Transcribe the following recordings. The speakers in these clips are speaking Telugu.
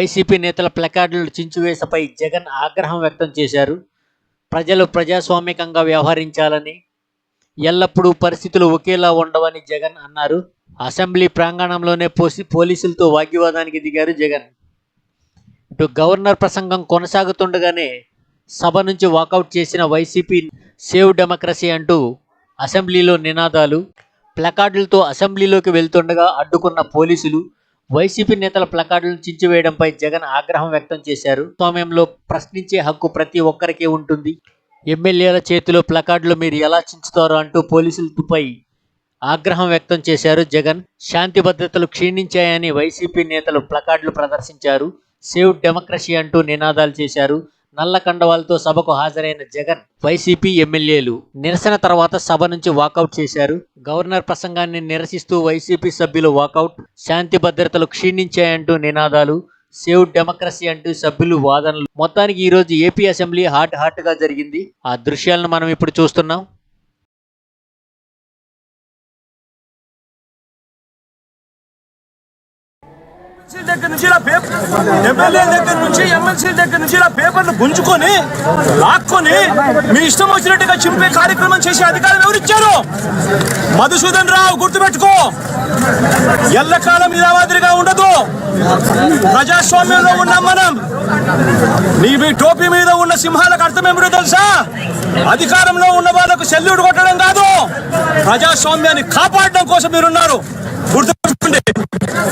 వైసీపీ నేతల ప్లకార్డులు చించివేసపై జగన్ ఆగ్రహం వ్యక్తం చేశారు. ప్రజలు ప్రజాస్వామికంగా వ్యవహరించాలని ఎల్లప్పుడూ పరిస్థితులు ఒకేలా ఉండవని జగన్ అన్నారు. అసెంబ్లీ ప్రాంగణంలోనే పోసి పోలీసులతో వాగ్వివాదానికి దిగారు జగన్. ఇటు గవర్నర్ ప్రసంగం కొనసాగుతుండగానే సభ నుంచి వాకౌట్ చేసిన వైసీపీ సేవ్ డెమోక్రసీ అంటూ అసెంబ్లీలో నినాదాలు. ప్లకార్డులతో అసెంబ్లీలోకి వెళ్తుండగా అడ్డుకున్న పోలీసులు వైసీపీ నేతల ప్లకార్డులను చించివేయడంపై జగన్ ఆగ్రహం వ్యక్తం చేశారు. సమయంలో ప్రశ్నించే హక్కు ప్రతి ఒక్కరికి ఉంటుంది. ఎమ్మెల్యేల చేతిలో ప్లకార్డులు మీరు ఎలా చించుతారో అంటూ పోలీసులపై ఆగ్రహం వ్యక్తం చేశారు జగన్. శాంతి భద్రతలు క్షీణించాయని వైసీపీ నేతలు ప్లకార్డులు ప్రదర్శించారు. సేవ్ డెమోక్రసీ అంటూ నినాదాలు చేశారు. నల్ల కండవాలతో సభకు హాజరైన జగన్ వైసీపీ ఎమ్మెల్యేలు నిరసన తర్వాత సభ నుంచి వాకౌట్ చేశారు. గవర్నర్ ప్రసంగాన్ని నిరసిస్తూ వైసీపీ సభ్యులు వాకౌట్ శాంతి భద్రతలు క్షీణించాయంటూ నినాదాలు సేవ్ డెమోక్రసీ అంటూ సభ్యులు వాదనలు. మొత్తానికి ఈరోజు ఏపీ అసెంబ్లీ హాట్ హాట్గా జరిగింది. ఆ దృశ్యాలను మనం ఇప్పుడు చూస్తున్నాం. దగ్గర నుంచి ఇలా పేపర్ ఎమ్మెల్యే దగ్గర నుంచి ఎమ్మెల్సీ దగ్గర నుంచి ఇలా పేపర్లు గుంజుకొని లాక్కొని మీ ఇష్టం వచ్చినట్టుగా చింపే కార్యక్రమం చేసే అధికారం ఎవరిచ్చారు మధుసూదన్ రావు గుర్తుపెట్టుకో. ఎల్లకాలం ఇలా మాదిరిగా ఉండదు. ప్రజాస్వామ్యంలో ఉన్నాం మనం నీ మీ టోపీ మీద ఉన్న సింహాలకు అర్థం ఏమిటో తెలుసా? అధికారంలో ఉన్న వాళ్ళకు సెల్యూట్ కొట్టడం కాదు. ప్రజాస్వామ్యాన్ని కాపాడడం కోసం మీరున్నారు. గుర్తుపెట్టుకోండి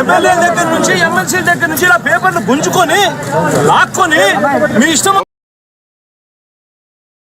ఎమ్మెల్యే దగ్గర నుంచి ఎమ్మెల్సీ దగ్గర నుంచి ఇలా పేపర్లు గుంజుకొని లాక్కొని మీ ఇష్టం